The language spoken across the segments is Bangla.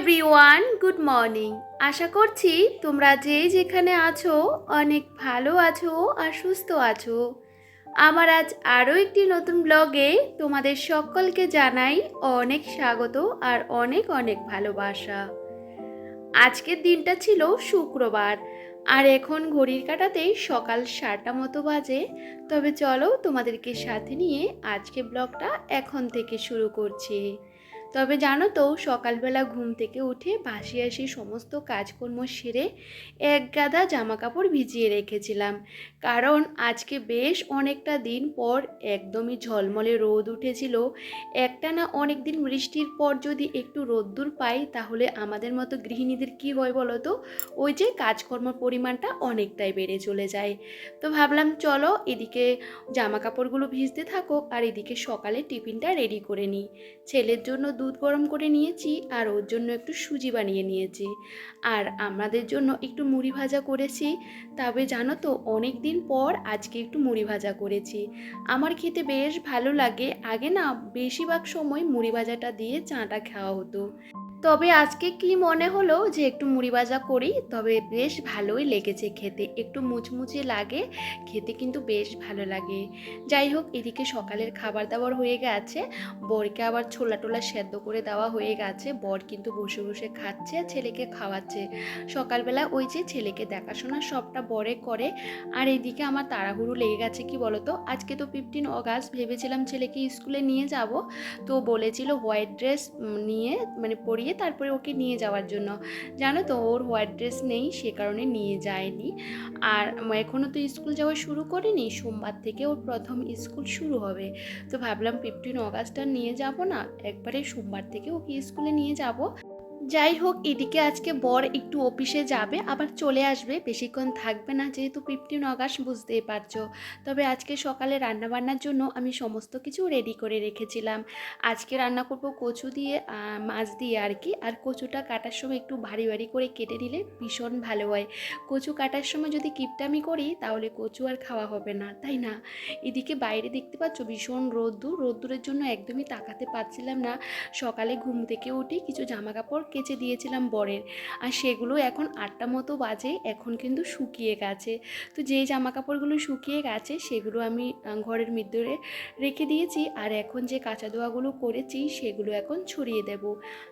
এভরিওয়ান গুড মর্নিং আশা করছি তোমরা যে যেখানে আছো অনেক ভালো আছো আর সুস্থ আছো। আমার আজ আরও একটি নতুন ব্লগে তোমাদের সকলকে জানাই অনেক স্বাগত আর অনেক অনেক ভালোবাসা। আজকের দিনটা ছিল শুক্রবার, আর এখন ঘড়ির কাটাতে সকাল সাতটা মতো বাজে। তবে চলো তোমাদেরকে সাথে নিয়ে আজকে ব্লগটা এখন থেকে শুরু করছি। তবে জানো তো, সকালবেলা ঘুম থেকে উঠে বাসি আসি সমস্ত কাজকর্ম সেরে এক গাদা জামা কাপড় ভিজিয়ে রেখেছিলাম। কারণ আজকে বেশ অনেকটা দিন পর একদমই ঝলমলে রোদ উঠেছিল। একটা না অনেক দিন বৃষ্টির পর যদি একটু রোদ্দুর পাই, তাহলে আমাদের মতো গৃহিণীদের কি হয় বলো তো? ওই যে কাজকর্মের পরিমাণটা অনেকটাই বেড়ে চলে যায়। তো ভাবলাম চলো এদিকে জামা কাপড়গুলো ভিজতে থাকো আর এদিকে সকালে টিফিনটা রেডি করে নিই। ছেলের জন্য দুধ গরম করে নিয়েছি আর ওর জন্য একটু সুজি বানিয়ে নিয়েছি। আর আমাদের জন্য একটু মুড়ি ভাজা করেছি। তবে জানো তো অনেক দিন পর আজকে একটু মুড়ি ভাজা করেছি। আমার খেতে বেশ ভালো লাগে। আগে না, বেশিরভাগ সময় মুড়ি ভাজাটা দিয়ে চাটা খাওয়া হতো। তবে আজকে কি মনে হলো যে একটু মুড়ি ভাজা করি? তবে বেশ ভালোই লেগেছে খেতে। একটু মুচমুচে লাগে, খেতে কিন্তু বেশ ভালো লাগে। যাই হোক, এদিকে সকালের খাবার দাবার হয়ে গেছে। বরকে আবার ছোলা টোলা সেদ্ধ করে দেওয়া হয়ে গেছে। বর কিন্তু বসে বসে খাচ্ছে আর ছেলেকে খাওয়াচ্ছে। সকালবেলা ওই যে ছেলেকে দেখাশোনা সবটা বরে করে। আর এদিকে আমার তাড়াহুড়ো লেগে গেছে, কি বলতো? আজকে তো ফিফটিন অগাস্ট ভেবেছিলাম ছেলেকে স্কুলে নিয়ে যাব। তো বলেছিল হোয়াইট ড্রেস নিয়ে মানে পরিয়ে তারপরে ওকে নিয়ে যাওয়ার জন্য। জানো তো, ওর হোয়াইট ড্রেস নেই, সে কারণে নিয়ে যায়নি। আর এখনও তো স্কুল যাওয়া শুরু করিনি, সোমবার থেকে ওর প্রথম স্কুল শুরু হবে। তো ভাবলাম ফিফটিন অগাস্ট আর নিয়ে যাব না, একবারে সোমবার থেকে ওকে স্কুলে নিয়ে যাব। যাই হোক, এদিকে আজকে বর একটু অফিসে যাবে, আবার চলে আসবে। বেশিক্ষণ থাকবে না, যেহেতু ফিফটিন অগাস্ট বুঝতেই পারছ। তবে আজকে সকালে রান্নাবান্নার জন্য আমি সমস্ত কিছু রেডি করে রেখেছিলাম। আজকে রান্না করব কচু দিয়ে মাছ দিয়ে আর কি। আর কচুটা কাটার সময় একটু ভারী ভারী করে কেটে নিলে ভীষণ ভালো হয়। কচু কাটার সময় যদি কিপটামি করি, তাহলে কচু আর খাওয়া হবে না, তাই না? এদিকে বাইরে দেখতে পাচ্ছ ভীষণ রোদ্দুর। রোদ্দুরের জন্য একদমই তাকাতে পারছিলাম না। সকালে ঘুম থেকে উঠি কিছু জামা কাপড় কেচে দিয়েছিলাম বরের। আর সেগুলো এখন আটটা মতো বাজে, এখন কিন্তু শুকিয়ে গেছে। তো যেই জামা কাপড়গুলো শুকিয়ে গেছে, সেগুলো আমি ঘরের ভিতরে রেখে দিয়েছি। আর এখন যে কাঁচা ধোয়াগুলো করেছি, সেগুলো এখন ছড়িয়ে দেব।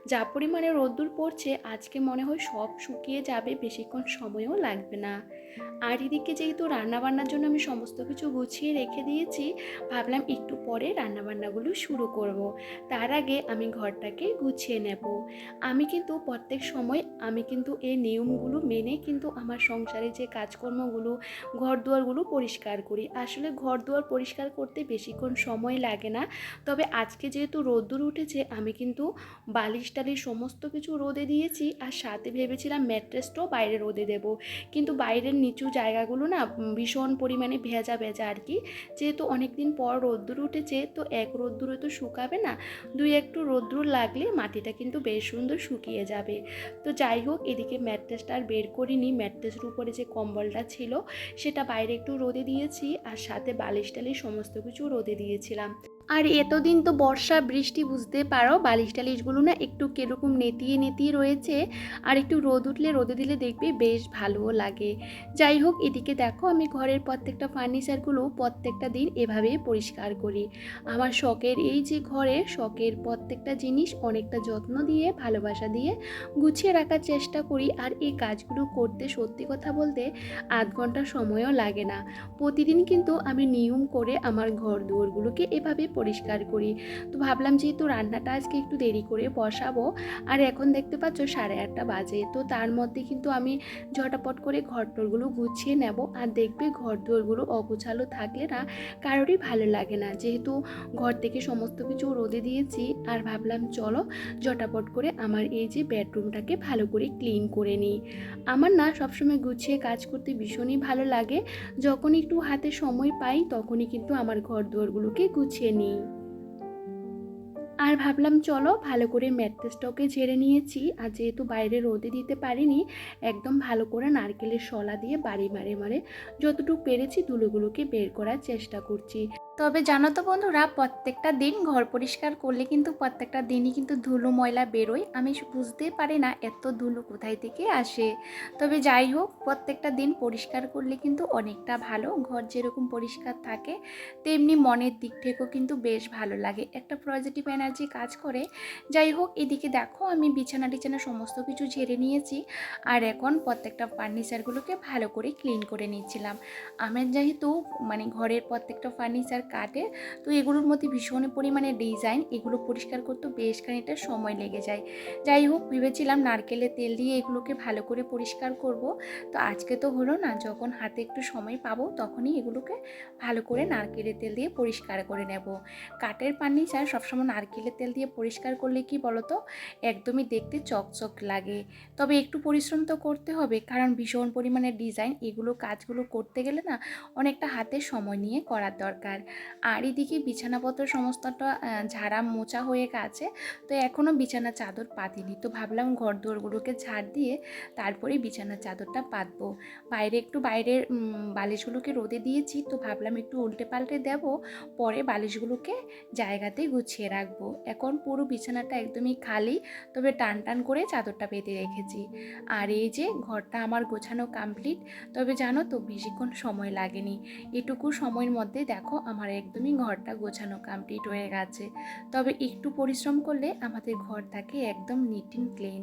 যা পরিমাণে রোদ্দুর পড়ছে, আজকে মনে হয় সব শুকিয়ে যাবে, বেশিক্ষণ সময়ও লাগবে না। আর এদিকে যেহেতু রান্নাবান্নার জন্য আমি সমস্ত কিছু গুছিয়ে রেখে দিয়েছি, ভাবলাম একটু পরে রান্নাবান্নাগুলো শুরু করব। তার আগে আমি ঘরটাকে গুছিয়ে নেব। আমি কিন্তু প্রত্যেক সময় আমি কিন্তু এই নিয়মগুলো মেনে কিন্তু আমার সংসারে যে কাজকর্মগুলো ঘর দুয়ারগুলো পরিষ্কার করি। আসলে ঘর দুয়ার পরিষ্কার করতে বেশিক্ষণ সময় লাগে না। তবে আজকে যেহেতু রোদ্দুর উঠেছে, আমি কিন্তু বালিশ টালিশ সমস্ত কিছু রোদে দিয়েছি আর সাথে ভেবেছিলাম ম্যাট্রেসটাও বাইরে রোদে দেব। কিন্তু বাইরের নিচু জায়গাগুলো না ভীষণ পরিমাণে ভেজা ভেজা আর কি। যেহেতু অনেক দিন পর রোদ্দুর উঠেছে, তো এক রোদ্দুরে তো শুকাবে না। দুই একটু রোদ্দুর লাগলে মাটিটা কিন্তু বেশ সুন্দর শুকিয়ে যাবে। তো যাই হোক, এদিকে ম্যাট্রেসটা আর বের করিনি। ম্যাট্রেসের উপরে যে কম্বলটা ছিল, সেটা বাইরে একটু রোদে দিয়েছি, আর সাথে বালিশ টালিশ সমস্ত কিছু রোদে দিয়েছিলাম। আর এতদিন তো বর্ষা, বৃষ্টি বুঝতে পারো, বালিশ টালিশগুলো না একটু কীরকম নেতিয়ে নেতিয়ে রয়েছে। আর একটু রোদ উঠলে রোদে দিলে দেখবে বেশ ভালোও লাগে। যাই হোক, এদিকে দেখো আমি ঘরের প্রত্যেকটা ফার্নিচারগুলো প্রত্যেকটা দিন এভাবে পরিষ্কার করি। আমার শখের এই যে ঘরে, শখের প্রত্যেকটা জিনিস অনেকটা যত্ন দিয়ে, ভালোবাসা দিয়ে গুছিয়ে রাখার চেষ্টা করি। আর এই কাজগুলো করতে সত্যি কথা বলতে আধ ঘণ্টা সময়ও লাগে না। প্রতিদিন কিন্তু আমি নিয়ম করে আমার ঘর দুয়ারগুলোকে এভাবে পরিষ্কার করি। তো ভাবলাম যেহেতু রান্নাটা আজকে একটু দেরি করে বসাবো, আর এখন দেখতে পাচ্ছ সাড়ে আটটা বাজে। তো তার মধ্যে কিন্তু আমি ঝটাপট করে ঘর টরগুলো গুছিয়ে নেব। আর দেখবে ঘর দুয়ারগুলো অগোছালো থাকলে না কারোরই ভালো লাগে না। যেহেতু ঘর থেকে সমস্ত কিছু রোদে দিয়েছি, আর ভাবলাম চলো ঝটাপট করে আমার এই যে বেডরুমটাকে ভালো করে ক্লিন করে নিই। আমার না সবসময় গুছিয়ে কাজ করতে ভীষণই ভালো লাগে। যখন একটু হাতে সময় পাই, তখনই কিন্তু আমার ঘর দুয়ারগুলোকে গুছিয়ে নিই। আর ভাবলাম, চলো ভালো করে ম্যাট্রেসটাকে ঝেড়ে নিয়েছি। আর যেহেতু বাইরে রোদে দিতে পারিনি, একদম ভালো করে নারকেলের শলা দিয়ে বাড়ি মারে মারে যতটুকু পেরেছি ধুলোগুলোকে বের করার চেষ্টা করছি। তবে জানো তো বন্ধুরা, প্রত্যেকটা দিন ঘর পরিষ্কার করলে কিন্তু প্রত্যেকটা দিনই কিন্তু ধুলো ময়লা বেরোয়। আমি বুঝতে পারি না এত ধুলো কোথায় থেকে আসে। তবে যাই হোক, প্রত্যেকটা দিন পরিষ্কার করলে কিন্তু অনেকটা ভালো। ঘর যেরকম পরিষ্কার থাকে, তেমনি মনের দিক থেকেও কিন্তু বেশ ভালো লাগে। একটা পজিটিভ এনার্জি কাজ করে। যাই হোক, এদিকে দেখো, আমি বিছানা টিছানা সমস্ত কিছু ঝেড়ে নিয়েছি। আর এখন প্রত্যেকটা ফার্নিচারগুলোকে ভালো করে ক্লিন করে নিচ্ছিলাম। আমার যেহেতু মানে ঘরের প্রত্যেকটা ফার্নিচার কাটে। তো এগুলোর মধ্যে ভীষণ পরিমাণে ডিজাইন এগুলো পরিষ্কার করতে বেশ খানিকটা সময় লেগে যায়। যাই হোক, ভেবেছিলাম নারকেলের তেল দিয়ে এগুলোকে ভালো করে পরিষ্কার করব। তো আজকে তো হলো না, যখন হাতে একটু সময় পাবো তখনই এগুলোকে ভালো করে নারকেলের তেল দিয়ে পরিষ্কার করে নেব। কাঠের ফার্নিচার সবসময় নারকেলের তেল দিয়ে পরিষ্কার করলে কি বলতো? একদমই দেখতে চকচক লাগে। তবে একটু পরিশ্রম তো করতে হবে, কারণ ভীষণ পরিমাণে ডিজাইন এগুলো কাজগুলো করতে গেলে না অনেকটা হাতে সময় নিয়ে করার দরকার। আর এদিকে বিছানাপত্র সমস্তটা ঝাড়া মোছা হয়ে গেছে। তো এখনও বিছানা চাদর পাতিনি। তো ভাবলাম ঘর দোরগুলোকে ঝাড় দিয়ে তারপরে বিছানার চাদরটা পাতবো। বাইরে একটু বাইরের বালিশগুলোকে রোদে দিয়েছি। তো ভাবলাম একটু উল্টে পাল্টে দেব। পরে বালিশগুলোকে জায়গাতে গুছিয়ে রাখব। এখন পুরো বিছানাটা একদমই খালি। তবে টান টান করে চাদরটা পেতে রেখেছি। আর এই যে ঘরটা আমার গোছানো কমপ্লিট তবে জানো তো বেশিক্ষণ সময় লাগেনি। এটুকু সময়ের মধ্যে দেখো আমার একদমই ঘরটা গোছানো কমপ্লিট হয়ে গেছে। তবে একটু পরিশ্রম করলে আমাদের ঘর থাকে একদম নিট অ্যান্ড ক্লিন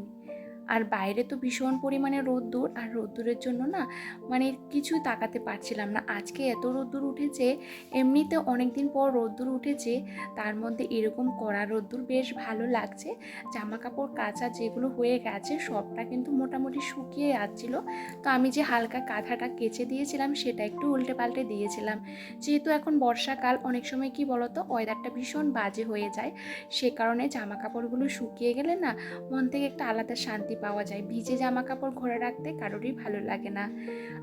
আর বাইরে তো ভীষণ পরিমাণে রোদ্দুর আর রোদ্দুরের জন্য না মানে কিছুই তাকাতে পারছিলাম না। আজকে এত রোদ্দুর উঠেছে, এমনিতে অনেক দিন পর রোদ্দুর উঠেছে, তার মধ্যে এরকম কড়া রোদ্দুর বেশ ভালো লাগছে। জামা কাপড় কাচা যেগুলো হয়ে গেছে সবটা কিন্তু মোটামুটি শুকিয়ে যাচ্ছিল। তো আমি যে হালকা কাঁথাটা কেচে দিয়েছিলাম সেটা একটু উল্টে পাল্টে দিয়েছিলাম। যেহেতু এখন বর্ষাকাল, অনেক সময় কি বলতো ওয়েদারটা ভীষণ বাজে হয়ে যায়। সে কারণে জামা কাপড়গুলো শুকিয়ে গেলে না মন থেকে একটা আলাদা শান্তি পাওয়া যায়। ভিজে জামা কাপড় ঘরে রাখতে কারোরই ভালো লাগে না।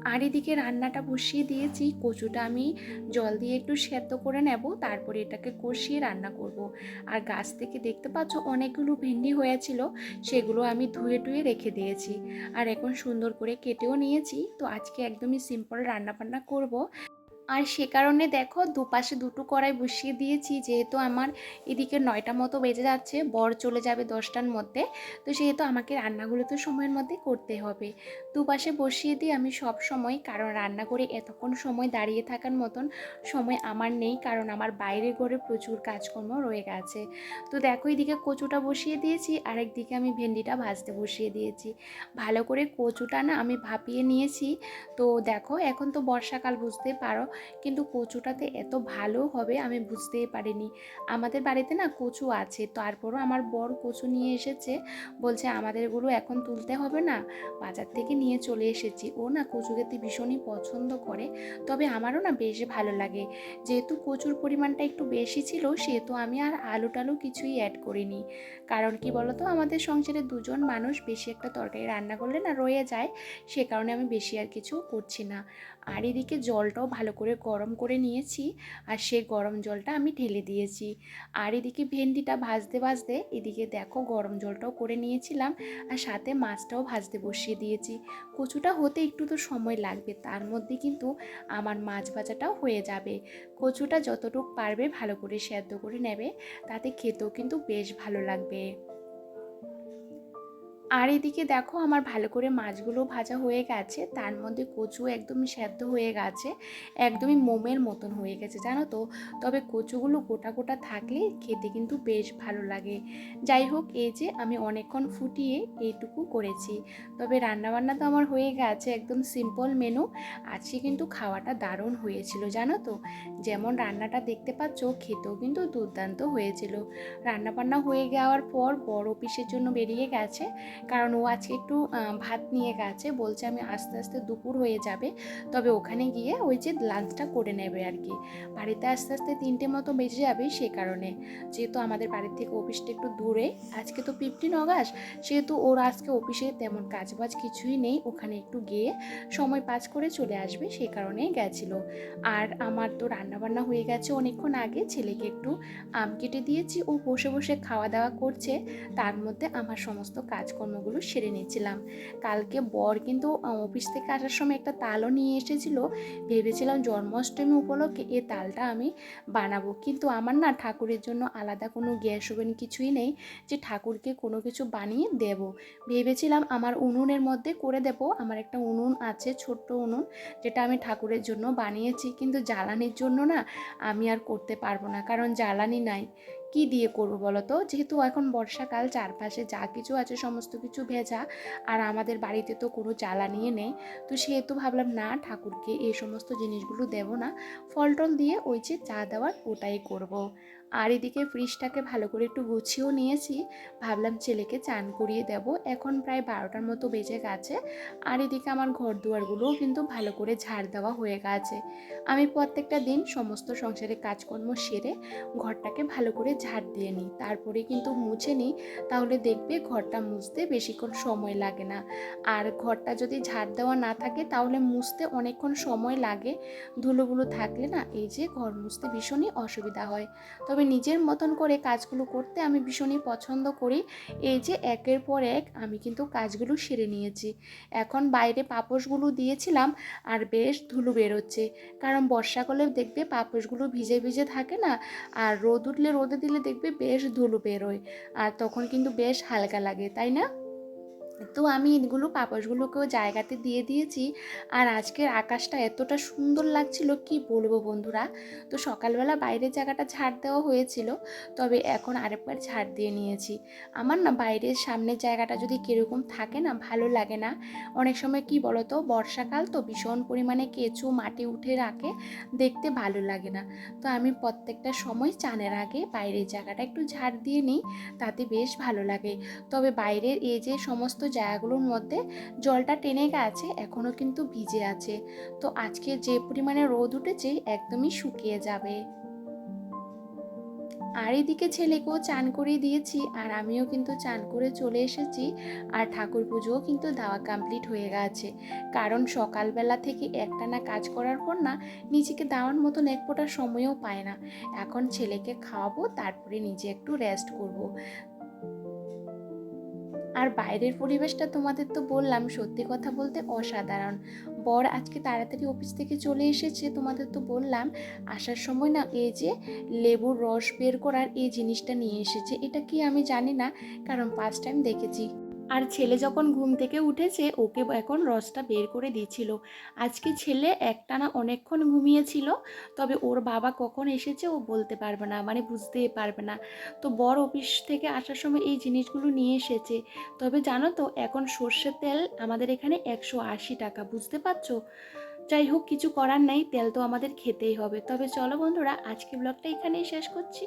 আর এদিকে রান্নাটা বসিয়ে দিয়েছি, কচুটা আমি জল দিয়ে একটু সেদ্ধ করে নেব, তারপরে এটাকে কষিয়ে রান্না করব। আর গাছ থেকে দেখতে পাচ্ছ অনেকগুলো ভেন্ডি হয়েছিল, সেগুলো আমি ধুয়ে টুয়ে রেখে দিয়েছি। আর এখন সুন্দর করে কেটেও নিয়েছি, তো আজকে একদমই সিম্পল রান্না বান্না করব। আর সে কারণে দেখো দুপাশে দুটো কড়াই বসিয়ে দিয়েছি, যেহেতু আমার এদিকে নয়টা মতো বেজে যাচ্ছে, বর চলে যাবে দশটার মধ্যে। তো সেহেতু আমাকে রান্নাগুলো তো সময়ের মধ্যে করতে হবে। দুপাশে বসিয়ে দিই আমি সব সময়, কারণ রান্না করে এতক্ষণ সময় দাঁড়িয়ে থাকার মতন সময় আমার নেই, কারণ আমার বাইরে ঘরে প্রচুর কাজকর্ম রয়ে গেছে। তো দেখো এদিকে কচুটা বসিয়ে দিয়েছি আর একদিকে আমি ভেন্ডিটা ভাজতে বসিয়ে দিয়েছি। ভালো করে কচুটা না আমি ভাপিয়ে নিয়েছি। তো দেখো এখন তো বর্ষাকাল, বুঝতে পারো। কিন্তু কচুটাতে এত ভালো হবে আমি বুঝতেই পারিনি। আমাদের বাড়িতে না কচু আছে, তারপরও আমার বর কচু নিয়ে এসেছে। বলছে আমাদেরগুলো এখন তুলতে হবে না, বাজার থেকে নিয়ে চলে এসেছি। ও না কচু খেতে ভীষণই পছন্দ করে, তবে আমারও না বেশ ভালো লাগে। যেহেতু কচুর পরিমাণটা একটু বেশি ছিল, সেহেতু আমি আর আলু টালু কিছুই অ্যাড করিনি। কারণ কি বলতো, আমাদের সংসারে দুজন মানুষ বেশি একটা তরকারি রান্না করলে না রয়ে যায়, সে কারণে আমি বেশি আর কিছু করছি না। আর এদিকে জলটাও ভালো করে গরম করে নিয়েছি আর সে গরম জলটা আমি ঢেলে দিয়েছি। আর এদিকে ভেন্ডিটা ভাজতে ভাজতে এদিকে দেখো গরম জলটাও করে নিয়েছিলাম আর সাথে মাছটাও ভাজতে বসিয়ে দিয়েছি। কচুটা হতে একটু তো সময় লাগবে, তার মধ্যে কিন্তু আমার মাছ ভাজাটাও হয়ে যাবে। কচুটা যতটুক পারবে ভালো করে সেদ্ধ করে নেবে, তাতে খেতেও কিন্তু বেশ ভালো লাগবে। আর এদিকে দেখো আমার ভালো করে মাছগুলো ভাজা হয়ে গেছে। তার মধ্যে কচু একদমই সেদ্ধ হয়ে গেছে, একদমই মোমের মতন হয়ে গেছে, জানো তো? তবে কচুগুলো গোটা গোটা থাকলে খেতে কিন্তু বেশ ভালো লাগে। যাই হোক, এই যে আমি অনেকক্ষণ ফুটিয়ে এইটুকু করেছি। তবে রান্নাবান্না তো আমার হয়ে গেছে, একদম সিম্পল মেনু আজকে কিন্তু খাওয়াটা দারুণ হয়েছিল, জানো তো? যেমন রান্নাটা দেখতে পাচ্ছ, খেতেও কিন্তু দুর্দান্ত হয়েছিল। রান্নাবান্না হয়ে যাওয়ার পর বড় অফিসের জন্য বেরিয়ে গেছে। কারণ ও আজকে একটু ভাত নিয়ে গেছে, বলছে আমি আস্তে আস্তে দুপুর হয়ে যাবে। তবে ওখানে গিয়ে ওই যে লাঞ্চটা করে নেবে আর কি বাড়িতে আস্তে আস্তে তিনটে মতো বেজে যাবে সে কারণে। যেহেতু আমাদের বাড়ির থেকে অফিসটা একটু দূরে, আজকে তো ফিফটিন অগাস্ট সেহেতু ওর আজকে অফিসে তেমন কাজ বাজ কিছুই নেই। ওখানে একটু গিয়ে সময় পাস করে চলে আসবে, সে কারণেই গেছিল। আর আমার তো রান্নাবান্না হয়ে গেছে অনেকক্ষণ আগে, ছেলেকে একটু আম কেটে দিয়েছি। ও বসে বসে খাওয়া দাওয়া করছে। তার মধ্যে আমার সমস্ত কাজকর্ম কাজকর্মগুলো সেরে নিয়েছিলাম। কালকে বর কিন্তু অফিস থেকে আসার সময় একটা তালও নিয়ে এসেছিল। ভেবেছিলাম জন্মাষ্টমী উপলক্ষে এ তালটা আমি বানাবো। কিন্তু আমার না ঠাকুরের জন্য আলাদা কোনো গ্যাস ওভেন কিছুই নেই যে ঠাকুরকে কোনো কিছু বানিয়ে দেব। ভেবেছিলাম আমার উনুনের মধ্যে করে দেব। আমার একটা উনুন আছে, ছোট্ট উনুন, যেটা আমি ঠাকুরের জন্য বানিয়েছি। কিন্তু জ্বালানির জন্য না আমি আর করতে পারব না, কারণ জ্বালানি নাই। কি দিয়ে করব বলো তো? যেহেতু এখন বর্ষাকাল, চারপাশে যা কিছু আছে সমস্ত কিছু ভেজা আর আমাদের বাড়িতে তো কোনো জ্বালানি নেই। তো সেহেতু ভাবলাম, না, ঠাকুরকে এই সমস্ত জিনিসগুলো দেব না। ফল টল দিয়ে ওই যে চা দেওয়ার ওটাই করব। আর এদিকে ফ্রিজটাকে ভালো করে একটু গুছিয়েও নিয়েছি। ভাবলাম ছেলেকে চান করিয়ে দেব। এখন প্রায় বারোটার মতো বেজে গেছে। আর এদিকে আমার ঘর দুয়ারগুলোও কিন্তু ভালো করে ঝাড় দেওয়া হয়ে গেছে। আমি প্রত্যেকটা দিন সমস্ত সংসারের কাজকর্ম সেরে ঘরটাকে ভালো করে ঝাড় দিয়ে নিই। তারপরে কিন্তু মুছে নিই, তাহলে দেখবে ঘরটা মুছতে বেশিক্ষণ সময় লাগে না। আর ঘরটা যদি ঝাড় দেওয়া না থাকে, তাহলে মুছতে অনেকক্ষণ সময় লাগে। ধুলোগুলো থাকলে না, এই যে ঘর মুছতে ভীষণই অসুবিধা হয়। তবে নিজের মতন করে কাজগুলো করতে আমি ভীষণই পছন্দ করি। এই যে একের পর এক আমি কিন্তু কাজগুলো সেরে নিয়েছি। এখন বাইরে পাপোশগুলো দিয়েছিলাম, আর বেশ ধুলো বেরোচ্ছে। কারণ বর্ষাকালে দেখবে পাপোশগুলো ভিজে ভিজে থাকে না, আর রোদ উঠলে রোদে দিলে দেখবে বেশ ধুলো বেরোয়, আর তখন কিন্তু বেশ হালকা লাগে, তাই না? তো আমি এগুলো পাপোশগুলোকেও জায়গাতে দিয়ে দিয়েছি। আর আজকের আকাশটা এতটা সুন্দর লাগছিল, কি বলব বন্ধুরা? তো সকালবেলা বাইরের জায়গাটা ঝাড় দেওয়া হয়েছিল, তবে এখন আরেকবার ঝাড় দিয়ে নিয়েছি। আমার না বাইরের সামনের জায়গাটা যদি কীরকম থাকে না, ভালো লাগে না। অনেক সময় কি বলতো, বর্ষাকাল তো ভীষণ পরিমাণে কেঁচু মাটি উঠে রাখে, দেখতে ভালো লাগে না। তো আমি প্রত্যেকটা সময় চানের আগে বাইরের জায়গাটা একটু ঝাড় দিয়ে নিই, তাতে বেশ ভালো লাগে। তবে বাইরের এই যে সমস্ত জায়গাগুলোর মধ্যে জলটা টেনে গেছে এখনও কিন্তু ভিজে আছে। তো আজকে যে পরিমাণে রোদ উঠেছে, একদমই শুকিয়ে যাবে। আর এদিকে ছেলেকেও চান করিয়ে দিয়েছি, আর আমিও কিন্তু চান করে চলে এসেছি, আর ঠাকুর পুজোও কিন্তু দেওয়া কমপ্লিট হয়ে গেছে। কারণ সকালবেলা থেকে একটানা কাজ করার পর না, নিজেকে দেওয়ার মতন এক ফোঁটা সময়ও পায় না। এখন ছেলেকে খাওয়াবো, তারপরে নিজে একটু রেস্ট করব। আর বাইরের পরিবেশটা তোমাদের তো বললাম, সত্যি কথা বলতে অসাধারণ। বর আজকে তাড়াতাড়ি অফিস থেকে চলে এসেছে, তোমাদের তো বললাম। আসার সময় না এই যে লেবুর রস বের করার এই জিনিসটা নিয়ে এসেছে। এটা কি আমি জানি না, কারণ ফার্স্ট টাইম দেখেছি। আর ছেলে যখন ঘুম থেকে উঠেছে, ওকে এখন রসটা বের করে দিয়েছিল। আজকে ছেলে একটানা অনেকক্ষণ ঘুমিয়েছিল, তবে ওর বাবা কখন এসেছে ও বলতে পারবে না মানে বুঝতেই পারবে না। তো বড় অফিস থেকে আসার সময় এই জিনিসগুলো নিয়ে এসেছে। তবে জানো তো, এখন সর্ষের তেল আমাদের এখানে একশো আশি টাকা, বুঝতে পারছ? যাই হোক, কিছু করার নেই, তেল তো আমাদের খেতেই হবে। তবে চলো বন্ধুরা, আজকে ব্লগটা এখানেই শেষ করছি।